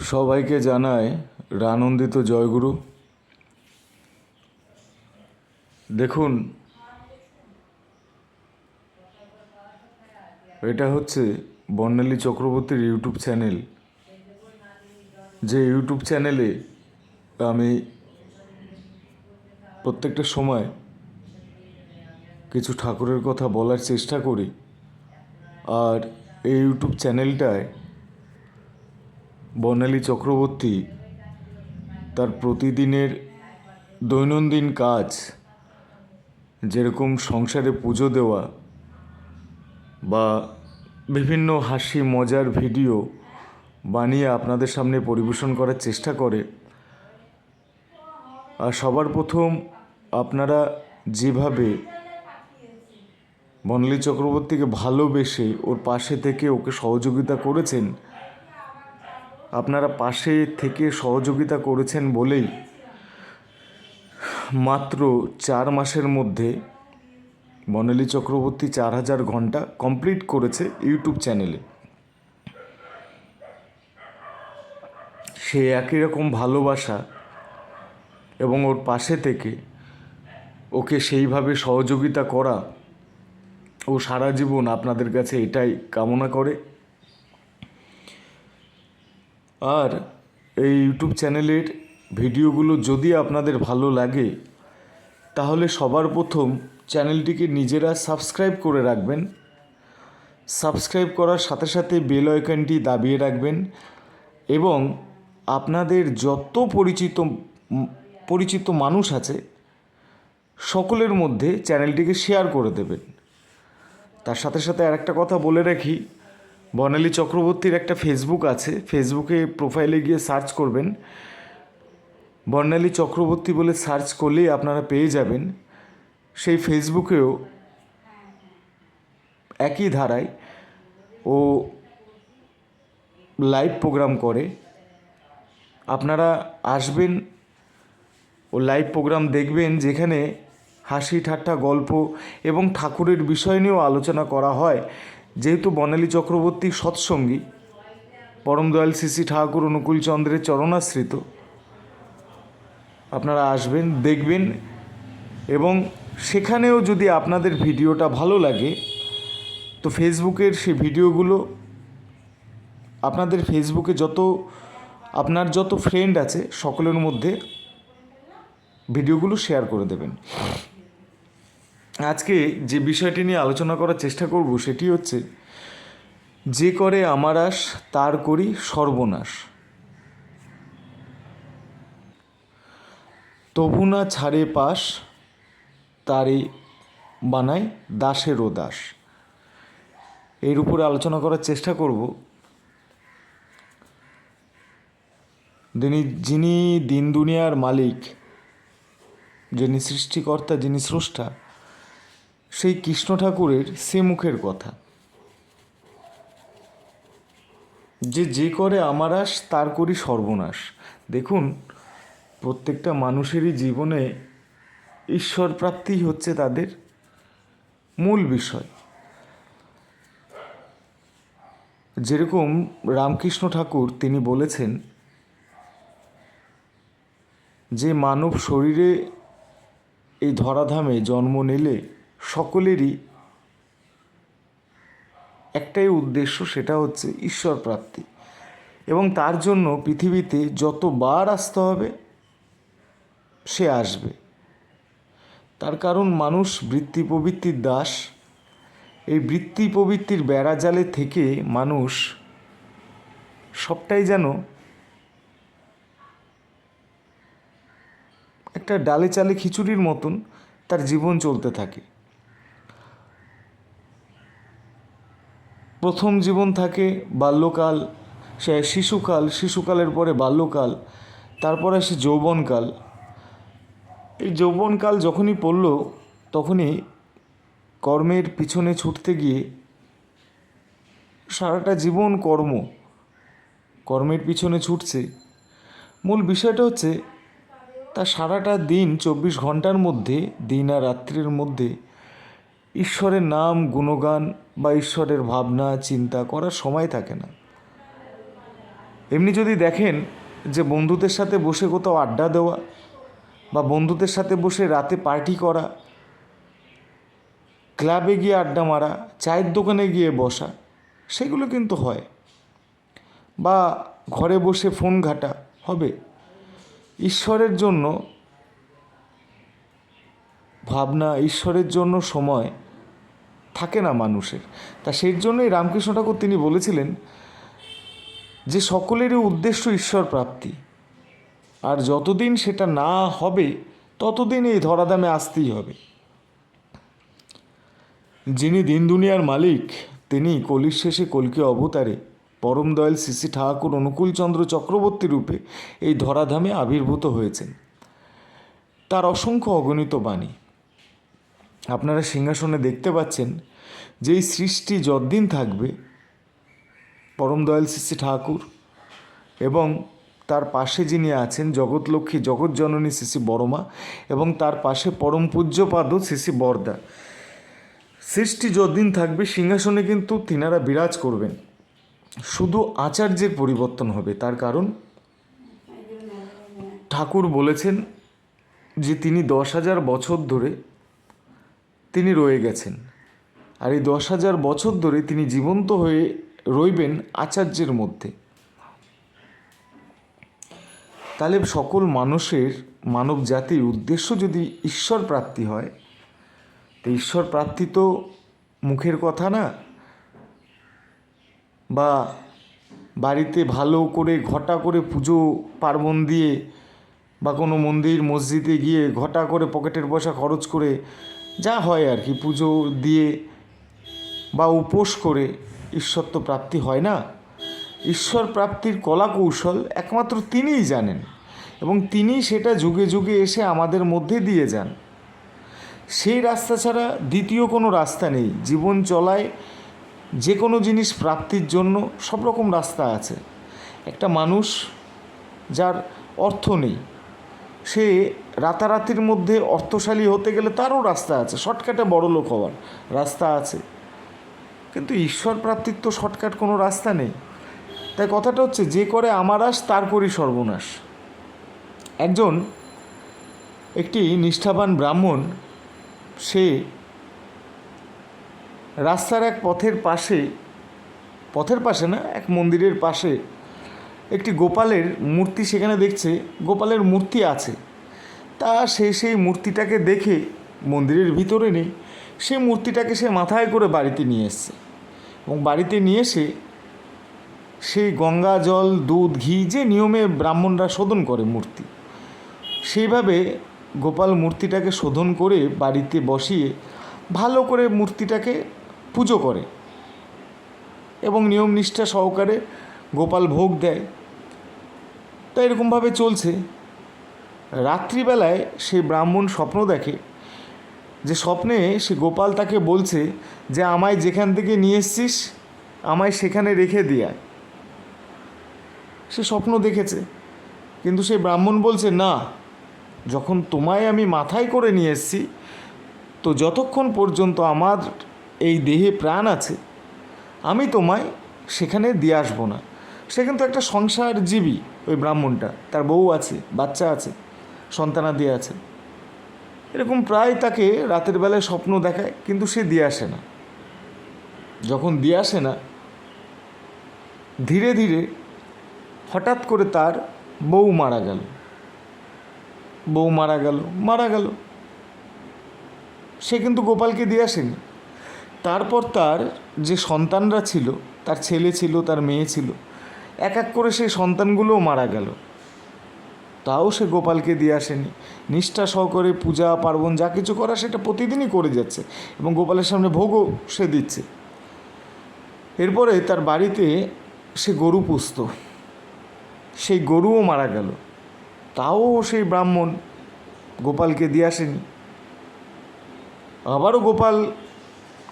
সবাইকে জানায় রানন্দিত জয়গুরু। দেখুন, এটা হচ্ছে বর্ণালী চক্রবর্তীর ইউটিউব চ্যানেল। যে ইউটিউব চ্যানেলে আমি প্রত্যেকটা সময় কিছু ঠাকুরের কথা বলার চেষ্টা করি। আর এই ইউটিউব চ্যানেলটায় বর্ণালী চক্রবর্তী তার প্রতিদিনের দৈনন্দিন কাজ, যেরকম সংসারে পুজো দেওয়া বা বিভিন্ন হাসি মজার ভিডিও বানিয়ে আপনাদের সামনে পরিবেশন করার চেষ্টা করে, আর সবার প্রথম আপনারা যেভাবে বনলী চক্রবর্তীকে ভালোবেসে ওর পাশে থেকে ওকে সহযোগিতা করেছেন আপনারা পাশে থেকে সহযোগিতা করেছেন বলেই মাত্র চার মাসের মধ্যে বনালী চক্রবর্তী চার হাজার ঘণ্টা কমপ্লিট করেছে ইউটিউব চ্যানেলে। সে একই রকম ভালোবাসা এবং ওর পাশে থেকে ওকে সেইভাবে সহযোগিতা করা ও সারা জীবন আপনাদের কাছে এটাই কামনা করে। আর এই ইউটিউব চ্যানেলের ভিডিওগুলো যদি আপনাদের ভালো লাগে, তাহলে সবার প্রথম চ্যানেলটিকে নিজেরা সাবস্ক্রাইব করে রাখবেন। সাবস্ক্রাইব করার সাথে সাথে বেল আইকনটি দাবিয়ে রাখবেন এবং আপনাদের যত পরিচিত পরিচিত মানুষ আছে, সকলের মধ্যে চ্যানেলটিকে শেয়ার করে দেবেন। তার সাথে সাথে আর একটা কথা বলে রাখি বর্ণালী চক্রবর্তীর একটা ফেসবুক আছে। ফেসবুকে প্রোফাইলে গিয়ে সার্চ করবেন। বর্ণালী চক্রবর্তী বলে সার্চ করলেই আপনারা পেয়ে যাবেন। সেই ফেসবুকেও একই ধারায় ও লাইভ প্রোগ্রাম করে। আপনারা আসবেন ও লাইভ প্রোগ্রাম দেখবেন যেখানে হাসি ঠাট্টা গল্প এবং ঠাকুরের বিষয় নিয়েও আলোচনা করা হয়। যেহেতু বনালী চক্রবর্তী সৎসঙ্গী পরম দয়াল শ্রী ঠাকুর অনুকূল চন্দ্রের চরণাশ্রিত, আপনারা আসবেন, দেখবেন এবং সেখানেও যদি আপনাদের ভিডিওটা ভালো লাগে, তো ফেসবুকের সেই ভিডিওগুলো, আপনাদের ফেসবুকে যত, আপনার যত ফ্রেন্ড আছে, সকলের মধ্যে ভিডিওগুলো শেয়ার করে দেবেন। আজকে যে বিষয়টি নিয়ে আলোচনা করার চেষ্টা করব সেটি হচ্ছে, যে করে আমার আস, তার করি সর্বনাশ। তবু না ছাড়ে পাশ তারই বানায় দাসেরও দাস। এর উপরে আলোচনা করার চেষ্টা করব। যিনি যিনি দিন দুনিয়ার মালিক, যিনি সৃষ্টিকর্তা, যিনি স্রষ্টা সেই কৃষ্ণ ঠাকুরের সে মুখের কথা। যে যে করে আমার আস তার করি সর্বনাশ। দেখুন, প্রত্যেকটা মানুষেরই জীবনে ঈশ্বর প্রাপ্তি হচ্ছে তাদের মূল বিষয়। যেরকম রামকৃষ্ণ ঠাকুর, তিনি বলেছেন, যে মানব শরীরে এই ধরাধামে জন্ম নিলে সকলেরই একটাই উদ্দেশ্য, সেটা হচ্ছে ঈশ্বর প্রাপ্তি। এবং তার জন্য পৃথিবীতে যতবার আসতে হবে, সে আসবে। তার কারণ মানুষ বৃত্তি প্রবৃত্তির দাস। এই বৃত্তি প্রবৃত্তির বেড়াজালে থেকে মানুষ সবটাই যেন একটা ডালে চালে খিচুড়ির মতন তার জীবন চলতে থাকে। প্রথম জীবন থাকে বাল্যকাল, সে শিশুকাল, শিশুকালের পরে বাল্যকাল, তারপরে আসে যৌবনকাল। এই যৌবনকাল যখনই পড়ল, তখনই কর্মের পিছনে ছুটতে গিয়ে সারাটা জীবন কর্ম, কর্মের পিছনে ছুটছে। মূল বিষয়টা হচ্ছে তার সারাটা দিন চব্বিশ ঘণ্টার মধ্যে, দিন আর রাত্রির মধ্যে ঈশ্বরের নাম, গুণগান বা ঈশ্বরের ভাবনা, চিন্তা করার সময় থাকে না। এমনি যদি দেখেন যে বন্ধুদের সাথে বসে কোথাও আড্ডা দেওয়া বা বন্ধুদের সাথে বসে রাতে পার্টি করা, ক্লাবে গিয়ে আড্ডা মারা, চায়ের দোকানে গিয়ে বসা, সেগুলো কিন্তু হয়। বা ঘরে বসে ফোন ঘাটা হবে। ঈশ্বরের জন্য ভাবনা, ঈশ্বরের জন্য সময় থাকে না মানুষের। তা সেই জন্যই রামকৃষ্ণ ঠাকুর তিনি বলেছিলেন যে সকলেরই উদ্দেশ্য ঈশ্বর প্রাপ্তি। আর যতদিন সেটা না হবে, ততদিন এই ধরাধামে আসতেই হবে। যিনি দিন দুনিয়ার মালিক, তিনি কলির শেষে কলকি অবতারে পরম দয়াল শ্রী ঠাকুর অনুকূলচন্দ্র চক্রবর্তী রূপে এই ধরাধামে আবির্ভূত হয়েছেন। তার অসংখ্য অগণিত বাণী। আপনারা সিংহাসনে দেখতে পাচ্ছেন যে এই সৃষ্টি যতদিন থাকবে, পরম দয়াল শ্রী ঠাকুর এবং তার পাশে যিনি আছেন জগৎলক্ষ্মী, জগৎজননী শ্রী বড়মা এবং তার পাশে পরম পূজ্যপাদ শ্রী বরদা। সৃষ্টি যতদিন থাকবে, সিংহাসনে কিন্তু তিনারা বিরাজ করবেন। শুধু আচার্যের পরিবর্তন হবে, তার কারণ ঠাকুর বলেছেন যে তিনি দশ হাজার বছর ধরে তিনি রয়ে গেছেন। আর এই দশ হাজার বছর ধরে তিনি জীবন্ত হয়ে রইবেন আচার্যের মধ্যে। তাহলে সকল মানুষের মানব জাতির উদ্দেশ্য যদি ঈশ্বর প্রাপ্তি হয়, তো ঈশ্বর প্রাপ্তি তো মুখের কথা না। বা বাড়িতে ভালো করে ঘটা করে পুজো পার্বণ দিয়ে বা কোনো মন্দির, মসজিদে গিয়ে ঘটা করে পকেটের পয়সা খরচ করে যা হয় আর কি, পুজো দিয়ে বা উপোস করে ঈশ্বর তো প্রাপ্তি হয় না। ঈশ্বর প্রাপ্তির কলা কৌশল একমাত্র তিনিই জানেন এবং তিনি সেটা যুগে যুগে এসে আমাদের মধ্যে দিয়ে যান। সেই রাস্তা ছাড়া দ্বিতীয় কোনো রাস্তা নেই। জীবন চলায় যে কোনো জিনিস প্রাপ্তির জন্য সব রকম রাস্তা আছে। একটা মানুষ যার অর্থ নেই। সে রাতারাতির মধ্যে অর্থশালী হতে গেলে তারও রাস্তা আছে, শর্টকাটে বড় লোক হওয়ার রাস্তা আছে। কিন্তু ঈশ্বর প্রাপ্তির তো শর্টকাট কোনো রাস্তা নেই। তাই কথাটা হচ্ছে, যে করে আমার আস, তার করি সর্বনাশ। একজন একটি নিষ্ঠাবান ব্রাহ্মণ, সে রাস্তার এক পথের পাশে পথের পাশে না, এক মন্দিরের পাশে একটি গোপালের মূর্তি সেখানে দেখছে, গোপালের মূর্তি আছে। তা সে সেই মূর্তিটাকে দেখে মন্দিরের ভিতরে নেই। সে মূর্তিটাকে সে মাথায় করে বাড়িতে নিয়ে এসছে এবং বাড়িতে নিয়ে এসে সেই গঙ্গা জল, দুধ, ঘি যে নিয়মে ব্রাহ্মণরা শোধন করে মূর্তি, সেইভাবে গোপাল মূর্তিটাকে শোধন করে বাড়িতে বসিয়ে ভালো করে মূর্তিটাকে পুজো করে এবং নিয়ম নিষ্ঠা সহকারে গোপাল ভোগ দেয়। তা এরকমভাবে চলছে। রাত্রিবেলায় সেই ব্রাহ্মণ স্বপ্ন দেখে। যে স্বপ্নে সে গোপাল তাকে বলছে যে, আমায় যেখান থেকে নিয়ে এসছিস, আমায় সেখানে রেখে দিয়ে সে স্বপ্ন দেখেছে। কিন্তু সেই ব্রাহ্মণ বলছে, না, যখন তোমায় আমি মাথায় করে নিয়ে এসেছি, তো যতক্ষণ পর্যন্ত আমার এই দেহে প্রাণ আছে, আমি তোমায় সেখানে দিয়ে আসব না। সে কিন্তু একটা সংসার জীবী ওই ব্রাহ্মণটা। তার বউ আছে, বাচ্চা আছে, সন্তানাদি আছে। এরকম প্রায় তাকে রাতের বেলায় স্বপ্ন দেখায়, কিন্তু সে দিয়ে আসে না। যখন দিয়ে আসে না, ধীরে ধীরে হঠাৎ করে তার বউ মারা গেল। বউ মারা গেল মারা গেল। সে কিন্তু গোপালকে দিয়ে আসেনি। তারপর তার যে সন্তানরা ছিল, তার ছেলে ছিল, তার মেয়ে ছিল এক এক করে সেই সন্তানগুলোও মারা গেল। তাও সে গোপালকে দিয়ে আসেনি। নিষ্ঠা সহকারে পূজা, পার্বণ যা কিছু করা সেটা প্রতিদিনই করে যাচ্ছে এবং গোপালের সামনে ভোগও সে দিচ্ছে। এরপরে তার বাড়িতে সে গরু পুষত। সেই গরুও মারা গেল। তাও সেই ব্রাহ্মণ গোপালকে দিয়ে আসেনি। আবারও গোপাল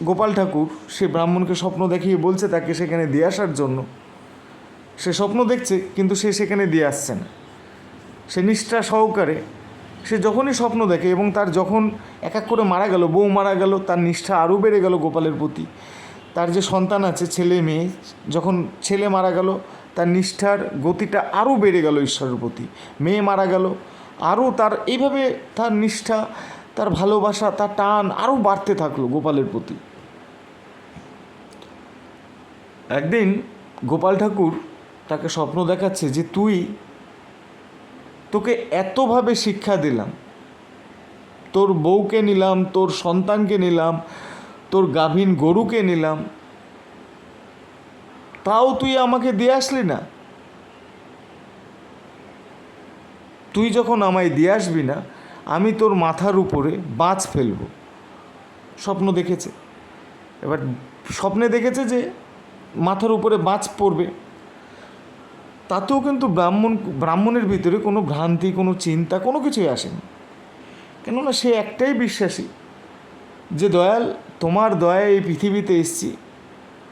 গোপাল ঠাকুর সে ব্রাহ্মণকে স্বপ্ন দেখিয়ে বলছে তাকে সেখানে দিয়ে আসার জন্য। সে স্বপ্ন দেখছে, কিন্তু সে সেখানে দিয়ে আসছে না সে নিষ্ঠা সহকারে সে যখনই স্বপ্ন দেখে এবং তার যখন এক এক করে মারা গেল, বউ মারা গেল, তার নিষ্ঠা আরও বেড়ে গেল গোপালের প্রতি। তার যে সন্তান আছে, ছেলে মেয়ে, যখন ছেলে মারা গেল, তার নিষ্ঠার গতিটা আরও বেড়ে গেল ঈশ্বরের প্রতি। মেয়ে মারা গেল, আরও তার এইভাবে তার নিষ্ঠা, তার ভালোবাসা, তার টান আরও বাড়তে থাকল গোপালের প্রতি। একদিন গোপাল ঠাকুর তাকে স্বপ্ন দেখাচ্ছে যে তুই তোকে এতভাবে শিক্ষা দিলাম। তোর বউকে নিলাম, তোর সন্তানকে নিলাম, তোর গাভীন গরুকে নিলাম। তাও তুই আমাকে দিয়ে আসলি না? তুই যখন আমায় দিয়ে আসবি না, আমি তোর মাথার উপরে বাজ ফেলব। স্বপ্ন দেখেছে। এবার স্বপ্নে দেখেছে যে মাথার উপরে বাজ পড়বে। তাতেও কিন্তু ব্রাহ্মণ, ব্রাহ্মণের ভিতরে কোনো ভ্রান্তি, কোনো চিন্তা, কোনো কিছুই আসেনি। কেননা সে একটাই বিশ্বাসী যে, দয়াল, তোমার দয়া এই পৃথিবীতে এসছি।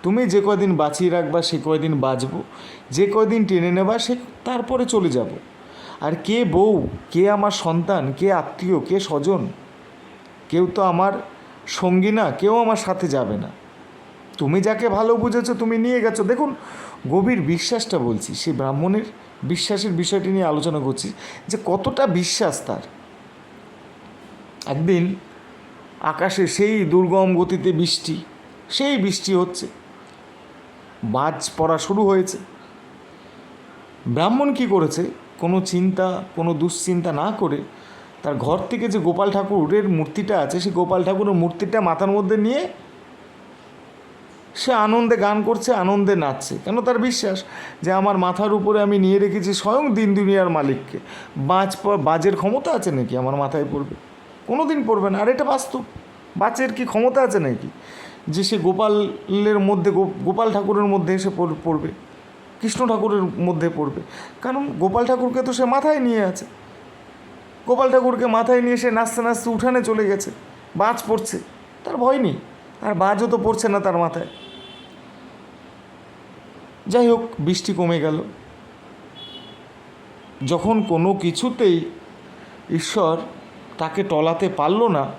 তুমি যে কদিন বাঁচিয়ে রাখবা, সে কয়দিন বাঁচবো। যে কয়দিন টেনে নেবা, সে তারপরে চলে যাব। আর কে বউ, কে আমার সন্তান, কে আত্মীয়, কে স্বজন? কেউ তো আমার সঙ্গী না, কেউ আমার সাথে যাবে না। তুমি যাকে ভালো বুঝেছ, তুমি নিয়ে গেছো। দেখুন গভীর বিশ্বাসটা বলছি সেই ব্রাহ্মণের বিশ্বাসের বিষয়টি নিয়ে আলোচনা করছি, যে কতটা বিশ্বাস তার। একদিন আকাশে সেই দুর্গম গতিতে বৃষ্টি, সেই বৃষ্টি হচ্ছে, বাজ পড়া শুরু হয়েছে। ব্রাহ্মণ কি করেছে? কোনো চিন্তা, কোনো দুশ্চিন্তা না করে তার ঘর থেকে যে গোপাল ঠাকুরের মূর্তিটা আছে, সেই গোপাল ঠাকুরের মূর্তিটা মাথার মধ্যে নিয়ে সে আনন্দে গান করছে, আনন্দে নাচছে। কেন তার বিশ্বাস? যে আমার মাথার উপরে আমি নিয়ে রেখেছি স্বয়ং দিন দুনিয়ার মালিককে। প- বাজের ক্ষমতা আছে নাকি? আমার মাথায় পড়বে। কোনো দিন পড়বে না। আর এটা বাস্তব। বাজের কি ক্ষমতা আছে নাকি? যে সে গোপালের মধ্যে গোপাল ঠাকুরের মধ্যে এসে পড়- পড়বে। কৃষ্ণ ঠাকুরের মধ্যে পড়বে। কারণ গোপাল ঠাকুরকে তো সে মাথায় নিয়ে আছে। গোপাল ঠাকুরকে মাথায় নিয়ে সে নাচতে নাচতে উঠানে চলে গেছে। বাজ পড়ছে। তার ভয় নেই। আর বাজও তো পড়ছে না তার মাথায়। যাই হোক, বৃষ্টি কমে গেল। যখন কোনো কিছুতেই ঈশ্বর তাকে টলাতে পারল না,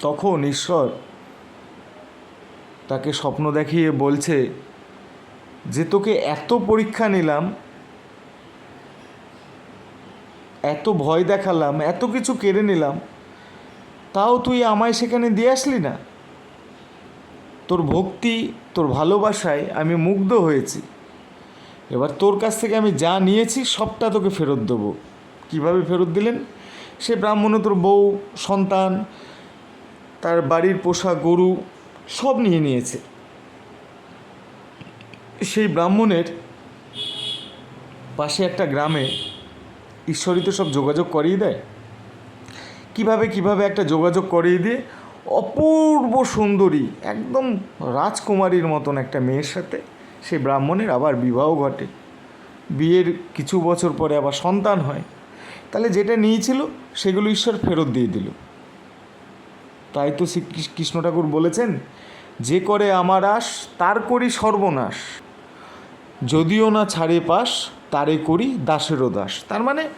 তখন ঈশ্বর তাকে স্বপ্ন দেখিয়ে বলছে, যে তোকে এত পরীক্ষা নিলাম, এত ভয় দেখালাম, এত কিছু কেড়ে নিলাম, তাও তুই আমায় সেখানে দিয়ে আসলি না? তোর ভক্তি, তোর ভালোবাসায় আমি মুগ্ধ হয়েছি। এবার তোর কাছ থেকে আমি যা নিয়েছি সবটা তোকে ফেরত দেবো। কীভাবে ফেরত দিলেন? সে ব্রাহ্মণ তোর বউ, সন্তান, তার বাড়ির পোষা গরু সব নিয়ে নিয়েছে। সেই ব্রাহ্মণের পাশে একটা গ্রামে ঈশ্বরই তো সব যোগাযোগ করিয়ে দেয়। কীভাবে কীভাবে একটা যোগাযোগ করিয়ে দিয়ে অপূর্ব সুন্দরী, একদম রাজকুমারীর মতন একটা মেয়ের সাথে সেই ব্রাহ্মণের আবার বিবাহ ঘটে। বিয়ের কিছু বছর পরে আবার সন্তান হয়। তাহলে যেটা নিয়েছিল সেগুলো ঈশ্বর ফেরত দিয়ে দিল। তাই তো শ্রী কৃষ- কৃষ্ণ ঠাকুর বলেছেন, যে করে আমার আশ, তার করি সর্বনাশ। যদিও না ছাড়ে পাশ, তারে করি দাসেরও দাস। তার মানে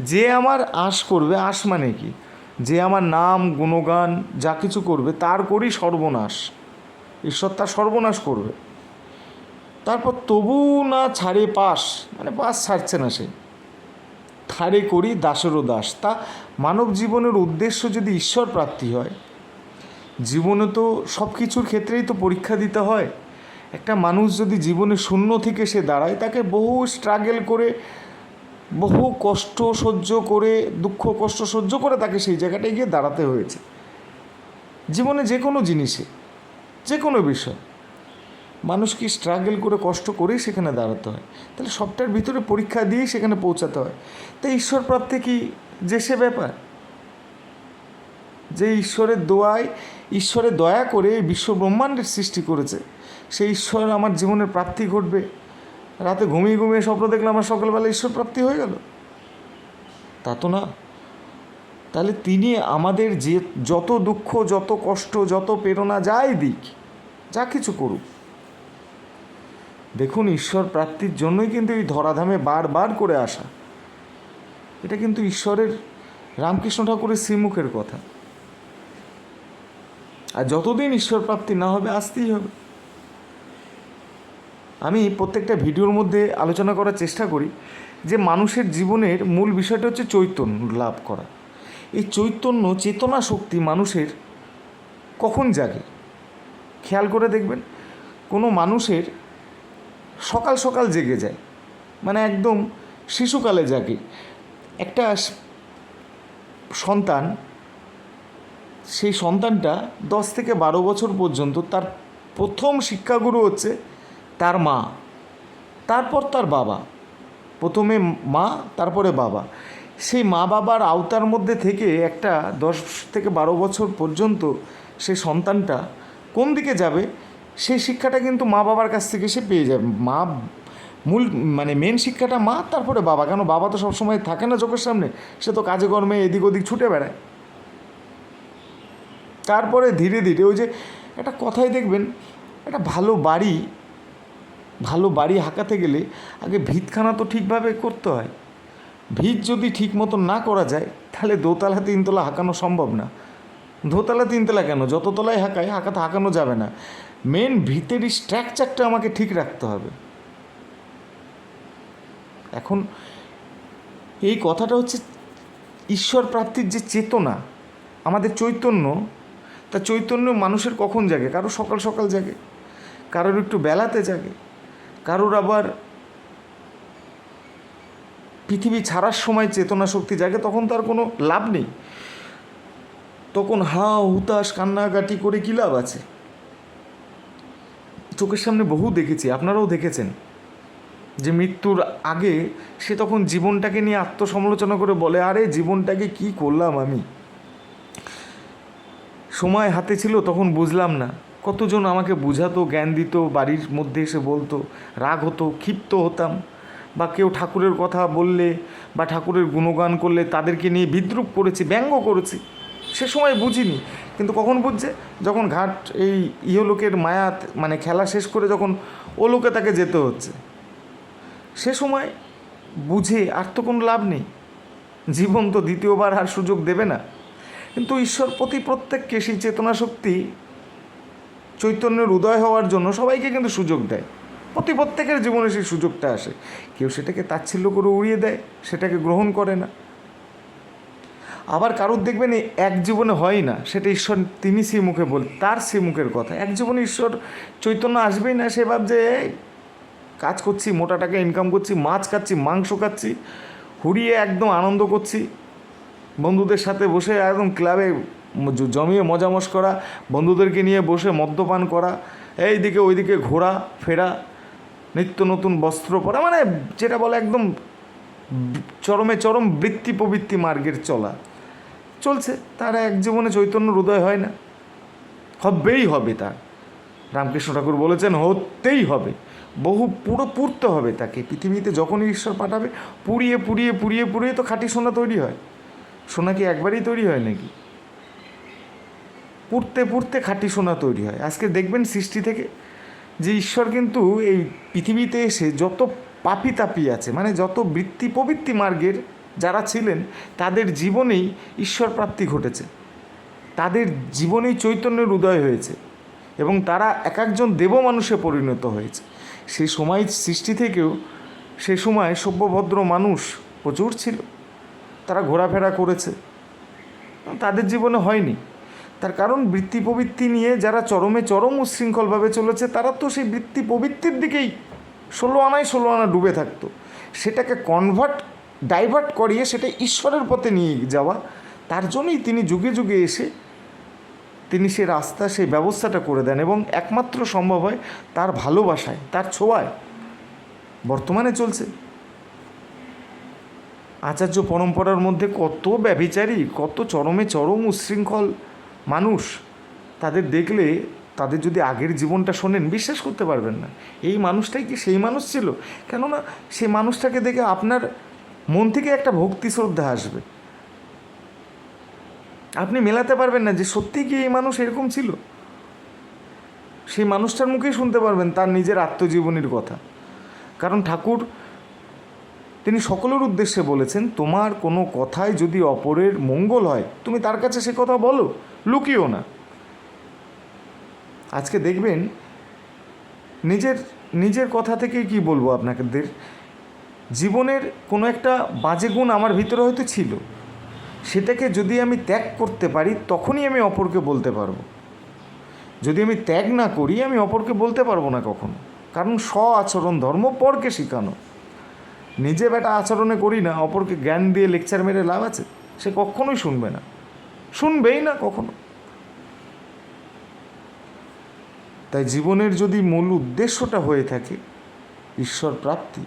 যে আমার আশ করবে, আশ মানে কি? যে আমার নাম, গুণগান, যা কিছু করবে, তার করি সর্বনাশ। ঈশ্বর তার সর্বনাশ করবে। তারপর তবু না ছাড়ে পাশ মানে পাশ ছাড়ছে না সে। থারে করি দাসেরও দাস। তা মানব জীবনের উদ্দেশ্য যদি ঈশ্বর প্রাপ্তি হয়, জীবনে তো সব কিছুর ক্ষেত্রেই তো পরীক্ষা দিতে হয়। একটা মানুষ যদি জীবনে শূন্য থেকে সে দাঁড়ায়, তাকে বহু স্ট্রাগেল করে বহু কষ্ট সহ্য করে, দুঃখ, কষ্ট সহ্য করে তাকে সেই জায়গাটায় গিয়ে দাঁড়াতে হয়েছে। জীবনে যে কোনো জিনিসে, যে কোনো বিষয় মানুষকে স্ট্রাগল করে, কষ্ট করেই সেখানে দাঁড়াতে হয়। তাহলে সবটার ভিতরে পরীক্ষা দিয়েই সেখানে পৌঁছাতে হয়। তাই ঈশ্বর প্রাপ্তি কি যে সে ব্যাপার? যে ঈশ্বরের দোয়ায়, ঈশ্বরের দয়া করে বিশ্ব ব্রহ্মাণ্ডের সৃষ্টি করেছে, সেই ঈশ্বর আমার জীবনের প্রাপ্তি ঘটবে। রাতে ঘুমিয়ে ঘুমিয়ে স্বপ্ন দেখলাম আমার সকালবেলা ঈশ্বর প্রাপ্তি হয়ে গেল। তা তো না। তাহলে তিনি আমাদের যে যত দুঃখ, যত কষ্ট, যত প্রেরণা যাই দিক, যা কিছু করুক, দেখুন ঈশ্বর প্রাপ্তির জন্যই কিন্তু এই ধরাধামে বারবার করে আসা। এটা কিন্তু ঈশ্বরের রামকৃষ্ণ ঠাকুরের শ্রীমুখের কথা। আর যতদিন ঈশ্বর প্রাপ্তি না হবে, আসতেই হবে। আমি প্রত্যেকটা ভিডিওর মধ্যে আলোচনা করার চেষ্টা করি যে মানুষের জীবনের মূল বিষয়টা হচ্ছে চৈতন্য লাভ করা। এই চৈতন্য চেতনা শক্তি মানুষের কখন জাগে? খেয়াল করে দেখবেন, কোনো মানুষের সকাল সকাল জেগে যায় মানে একদম শিশুকালে জাগে। একটা সন্তান, সেই সন্তানটা দশ থেকে বারো বছর পর্যন্ত তার প্রথম শিক্ষাগুরু হচ্ছে তার মা, তারপর তার বাবা। প্রথমে মা, তারপরে বাবা। সেই মা বাবার আওতার মধ্যে থেকে একটা দশ থেকে বারো বছর পর্যন্ত সে সন্তানটা কোন দিকে যাবে, সেই শিক্ষাটা কিন্তু মা বাবার কাছ থেকে সে পেয়ে যাবে। মা মূল মানে মেন শিক্ষাটা মা, তারপরে বাবা। কেন বাবা তো সবসময় থাকে না চোখের সামনে, সে তো কাজে কর্মে এদিক ওদিক ছুটে বেড়ায়। তারপরে ধীরে ধীরে ওই যে একটা কথাই দেখবেন, একটা ভালো বাড়ি ভালো বাড়ি হাঁকাতে গেলে আগে ভিতখানা তো ঠিকভাবে করতে হয়। ভিত যদি ঠিক মতো না করা যায়, তাহলে দোতলা তিনতলা হাঁকানো সম্ভব না। দোতলা তিনতলা কেন? যত তলায় হাঁকায় হাঁকাতে হাঁকানো যাবে না। মেন ভিতের স্ট্রাকচারটা আমাকে ঠিক রাখতে হবে। এখন এই কথাটা হচ্ছে ঈশ্বর প্রাপ্তির যে চেতনা, আমাদের চৈতন্য, তা চৈতন্য মানুষের কখন জাগে? কারও সকাল সকাল জাগে। কারোর একটু বেলাতে জাগে। কারোর আবার পৃথিবী ছাড়ার সময় চেতনা শক্তি জাগে, তখন তার কোনো লাভ নেই। তখন হা হুতাশ, কান্নাকাটি করে কী লাভ আছে? চোখের সামনে বহু দেখেছি, আপনারাও দেখেছেন যে মৃত্যুর আগে সে তখন জীবনটাকে নিয়ে আত্মসমালোচনা করে বলে, আরে, জীবনটাকে কি করলাম আমি? সময় হাতে ছিল, তখন বুঝলাম না। কতজন আমাকে বুঝাতো, জ্ঞান দিত, বাড়ির মধ্যে এসে বলতো, রাগ হতো, ক্ষিপ্ত হতাম। বা কেউ ঠাকুরের কথা বললে বা ঠাকুরের গুণগান করলে তাদেরকে নিয়ে বিদ্রুপ করেছি, ব্যঙ্গ করেছি। সে সময় বুঝিনি। কিন্তু কখন বুঝছে? যখন ঘাট এই ইহলোকের মায়াত মানে খেলা শেষ করে যখন ও লোকে তাকে যেতে হচ্ছে। সে সময় বুঝে আর তো কোনো লাভ নেই। জীবন তো দ্বিতীয়বার আর সুযোগ দেবে না। কিন্তু ঈশ্বর প্রতি প্রত্যেককে সেই চেতনা শক্তি চৈতন্যের উদয় হওয়ার জন্য সবাইকে কিন্তু সুযোগ দেয়। প্রতি প্রত্যেকের জীবনে সেই সুযোগটা আসে। কেউ সেটাকে তাচ্ছিল্য করে উড়িয়ে দেয় সেটাকে গ্রহণ করে না। আবার কারোর দেখবেন এক জীবনে হয় না সেটা ঈশ্বর তিনি সেই মুখে বল তার সেই মুখের কথা। এক জীবনে ঈশ্বর চৈতন্য আসবেই না সে ভাবছে "এই, কাজ করছি মোটা টাকা ইনকাম করছি মাছ খাচ্ছি মাংস খাচ্ছি হুড়িয়ে একদম আনন্দ করছি। বন্ধুদের সাথে বসে একদম ক্লাবে জমিয়ে মজামশ করা, বন্ধুদেরকে নিয়ে বসে মদ্যপান করা, এইদিকে ওইদিকে ঘোরা, ফেরা, নিত্য নতুন বস্ত্র পরা মানে যেটা বলে একদম চরমে চরম বৃত্তি প্রবৃত্তি মার্গের চলা। চলছে, তার এক জীবনে চৈতন্য হৃদয় হয় না। হবেই হবে তার রামকৃষ্ণ ঠাকুর বলেছেন, হতেই হবে। বহু পুরো পুড়তে হবে তাকে। পৃথিবীতে যখনই ঈশ্বর পাঠাবে, পুড়িয়ে পুড়িয়ে পুড়িয়ে পুড়িয়ে তো খাঁটি সোনা তৈরি হয়। সোনা কি একবারেই তৈরি হয় নাকি? পুড়তে পুড়তে খাঁটি সোনা তৈরি হয়। আজকে দেখবেন সৃষ্টি থেকে যে ঈশ্বর কিন্তু এই পৃথিবীতে এসে যত পাপি তাপি আছে মানে যত বৃত্তি প্রবৃত্তি মার্গের যারা ছিলেন, তাদের জীবনেই ঈশ্বর প্রাপ্তি ঘটেছে। তাদের জীবনেই চৈতন্যের উদয় হয়েছে এবং তারা এক একজন দেব মানুষে পরিণত হয়েছে। সেই সময় সৃষ্টি থেকেও সে সময় সভ্যভদ্র মানুষ প্রচুর ছিল। তারা ঘোরাফেরা করেছে। তাদের জীবনে হয়নি। তার কারণ বৃত্তি প্রবৃত্তি নিয়ে যারা চরমে চরম উশৃঙ্খলভাবে চলেছে, তারা তো সেই বৃত্তি প্রবৃত্তির দিকেই ষোলো আনায় ষোলো আনা ডুবে থাকতো। সেটাকে কনভার্ট ডাইভার্ট করিয়ে সেটা ঈশ্বরের পথে নিয়ে যাওয়া, তার জন্যই তিনি যুগে যুগে এসে তিনি সে রাস্তা সেই ব্যবস্থাটা করে দেন এবং একমাত্র সম্ভব হয় তার ভালোবাসায়, তার ছোঁয়ায়। বর্তমানে চলছে। আচার্য পরম্পরার মধ্যে কত ব্যভিচারী, কত চরমে চরম উচ্ছৃঙ্খল মানুষ তাদের দেখলে তাদের যদি আগের জীবনটা শোনেন, বিশ্বাস করতে পারবেন না। এই মানুষটাই কি সেই মানুষ ছিল? কেননা সেই মানুষটাকে দেখে আপনার মন থেকে একটা ভক্তি শ্রদ্ধা আসবে। আপনি মেলাতে পারবেন না যে সত্যি কি এই মানুষ এরকম ছিল? সেই মানুষটার মুখেই শুনতে পারবেন তার নিজের আত্মজীবনীর কথা। কারণ ঠাকুর তিনি সকলের উদ্দেশ্যে বলেছেন, তোমার কোনো কথায় যদি অপরের মঙ্গল হয়, তুমি তার কাছে সে কথা বলো, লুকিও না। আজকে দেখবেন, নিজের নিজের কথা থেকে কি বলব আপনাদের? জীবনের কোনো একটা বাজে গুণ আমার ভিতরে হয়তো ছিল। সেটাকে যদি আমি ত্যাগ করতে পারি, তখনই আমি অপরকে বলতে পারব। যদি আমি ত্যাগ না করি, আমি অপরকে বলতে পারব না কখনো। কারণ স্ব আচরণ ধর্ম পরকে শেখানো। নিজে বেটা আচরণে করি না, অপরকে জ্ঞান দিয়ে লেকচার মেরে লাভ আছে? সে কখনোই শুনবে না। শুনবেই না কখনো। তাই জীবনের যদি মূল উদ্দেশ্যটা হয়ে থাকে ঈশ্বর প্রাপ্তি,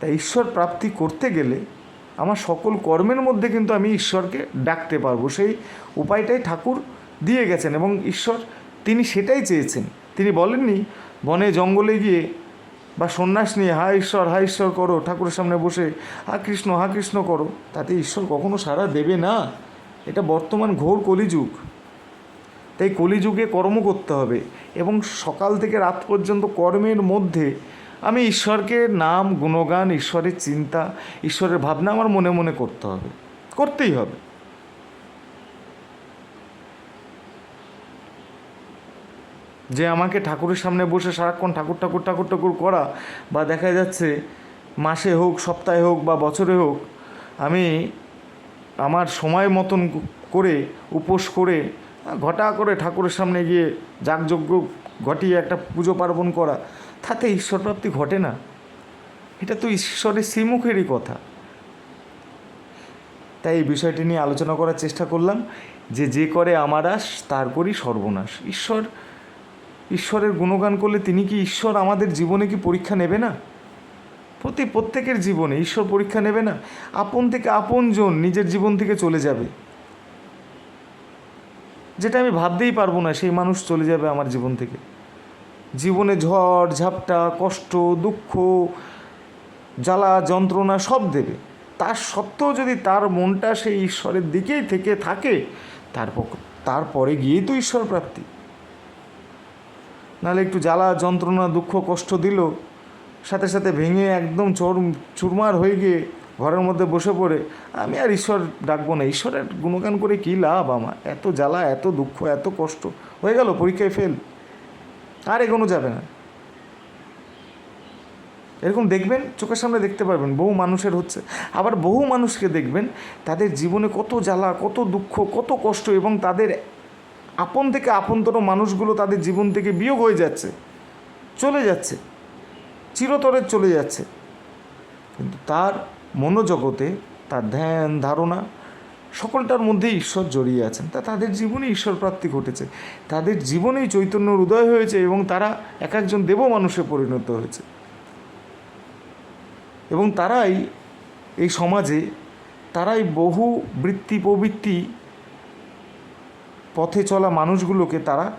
তাই ঈশ্বর প্রাপ্তি করতে গেলে আমার সকল কর্মের মধ্যে কিন্তু আমি ঈশ্বরকে ডাকতে পারব। সেই উপায়টাই ঠাকুর দিয়ে গেছেন এবং ঈশ্বর তিনি সেটাই চেয়েছেন। তিনি বলেননি, বনে জঙ্গলে গিয়ে বা সন্ন্যাস নিয়ে, হা ঈশ্বর হা ঈশ্বর করো, ঠাকুরের সামনে বসে, হা কৃষ্ণ হা কৃষ্ণ করো। তাতে ঈশ্বর কখনো সাড়া দেবে না। এটা বর্তমান ঘোর কলিযুগ। তাই কলিযুগে কর্ম করতে হবে এবং সকাল থেকে রাত পর্যন্ত কর্মের মধ্যে আমি ঈশ্বরকে নাম, গুণগান, ঈশ্বরের চিন্তা, ঈশ্বরের ভাবনা আমার মনে মনে করতে হবে। করতেই হবে। যে আমাকে ঠাকুরের সামনে বসে সারাক্ষণ ঠাকুর ঠাকুর ঠাকুর ঠাকুর করা বা দেখা যাচ্ছে মাসে হোক, সপ্তাহে হোক বা বছরে হোক, আমি আমার সময় মতন করে, উপোস করে, ঘটা করে ঠাকুরের সামনে গিয়ে যাগযজ্ঞ ঘটিয়ে একটা পুজো পার্বণ করা, তাতে ঈশ্বর প্রাপ্তি ঘটে না। এটা তো ঈশ্বরের শ্রীমুখেরই কথা। তাই এই বিষয়টি নিয়ে আলোচনা করার চেষ্টা করলাম যে যে করে আমার আস, তার করি সর্বনাশ। ঈশ্বর ঈশ্বরের গুণগান করলে তিনি কি ঈশ্বর আমাদের জীবনে কি পরীক্ষা নেবে না? প্রতি প্রত্যেকের জীবনে ঈশ্বর পরীক্ষা নেবে না। আপন থেকে আপনজন নিজের জীবন থেকে চলে যাবে। যেটা আমি ভাবতেই পারব না, সেই মানুষ চলে যাবে আমার জীবন থেকে। জীবনে ঝড়, ঝাপটা, কষ্ট, দুঃখ, জ্বালা, যন্ত্রণা সব দেবে। তার সত্ত্বেও যদি তার মনটা সেই ঈশ্বরের দিকেই থেকে থাকে, তারপর তারপরে গিয়েই তো ঈশ্বর প্রাপ্তি। নাহলে একটু জ্বালা, যন্ত্রণা, দুঃখ, কষ্ট দিল। সাথে সাথে ভেঙে একদম চোর চুরমার হয়ে গিয়ে ঘরের মধ্যে বসে পড়ে। আমি আর ঈশ্বর ডাকবো না। ঈশ্বরের গুণগান করে কী লাভ আমার? এত জ্বালা, এত দুঃখ, এত কষ্ট। হয়ে গেল, পরীক্ষায় ফেল আর এগোনো যাবে না। এরকম দেখবেন, চোখের সামনে দেখতে পারবেন, বহু মানুষের হচ্ছে। আবার বহু মানুষকে দেখবেন, তাদের জীবনে কত জ্বালা, কত দুঃখ, কত কষ্ট এবং তাদের আপন থেকে আপনতর মানুষগুলো তাদের জীবন থেকে বিয়োগ হয়ে যাচ্ছে, চলে যাচ্ছে, চিরতরে চলে যাচ্ছে। কিন্তু তার মনোজগতে, তার ধ্যান, ধারণা সকলটার মধ্যে ঈশ্বর জড়িয়ে আছেন। তা তাদের জীবনে ঈশ্বর প্রাপ্তি ঘটেছে। তাদের জীবনেই চৈতন্যর উদয় হয়েছে এবং তারা এক একজন দেব মানুষে পরিণত হয়েছে। এবং তারাই এই সমাজে, তারাই বহু বৃত্তি প্রবৃত্তি পথে চলা মানুষগুলোকে তারা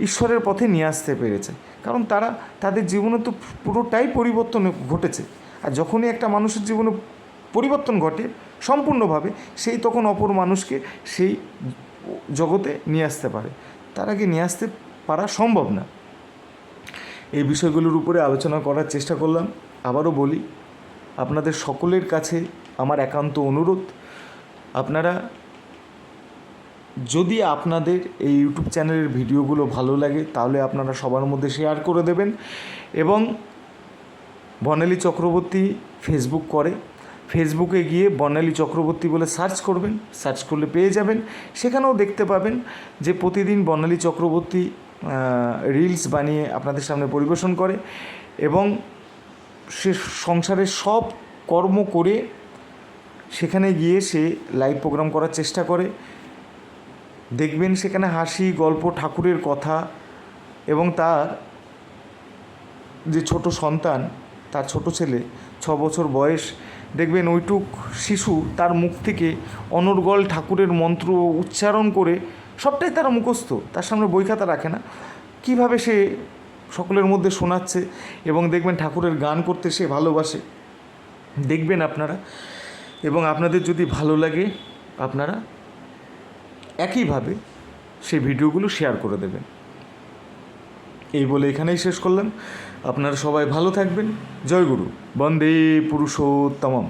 ঈশ্বরের পথে নিয়ে আসতে পেরেছে। কারণ তারা তাদের জীবনে তো পুরোটাই পরিবর্তন ঘটেছে। আর যখনই একটা মানুষের জীবনে পরিবর্তন ঘটে সম্পূর্ণভাবে, সেই তখন অপর মানুষকে সেই জগতে নিয়ে আসতে পারে। তার আগে নিয়ে আসতে পারা সম্ভব না। এই বিষয়গুলোর উপরে আলোচনা করার চেষ্টা করলাম। আবারও বলি, আপনাদের সকলের কাছে আমার একান্ত অনুরোধ। আপনারা যদি আপনাদের এই ইউটিউব চ্যানেলের ভিডিওগুলো ভালো লাগে, তাহলে আপনারা সবার মধ্যে শেয়ার করে দেবেন এবং বর্ণালী চক্রবর্তী ফেসবুক করে। ফেসবুকে গিয়ে বর্ণালী চক্রবর্তী বলে সার্চ করবেন সার্চ করলে পেয়ে যাবেন। সেখানেও দেখতে পাবেন যে প্রতিদিন বর্ণালী চক্রবর্তী রিলস বানিয়ে আপনাদের সামনে পরিবেশন করে এবং সে সংসারের সব কর্ম করে সেখানে গিয়ে সে লাইভ প্রোগ্রাম করার চেষ্টা করে। দেখবেন সেখানে হাসি, গল্প, ঠাকুরের কথা এবং তার যে ছোট সন্তান, তার ছোট ছেলে, ছ বছর বয়স, দেখবেন ওইটুক শিশু তার মুখ থেকে অনর্গল ঠাকুরের মন্ত্র উচ্চারণ করে সবটাই তারা মুখস্থ, তার সামনে বই খাতা রাখে না। কীভাবে সে সকলের মধ্যে শোনাচ্ছে এবং দেখবেন ঠাকুরের গান করতে সে ভালোবাসে, দেখবেন আপনারা। এবং আপনাদের যদি ভালো লাগে, আপনারা একইভাবে সেই ভিডিওগুলো শেয়ার করে দেবেন। এই বলে এখানেই শেষ করলাম। আপনারা সবাই ভালো থাকবেন। জয় গুরু। বন্দে পুরুষোত্তমম।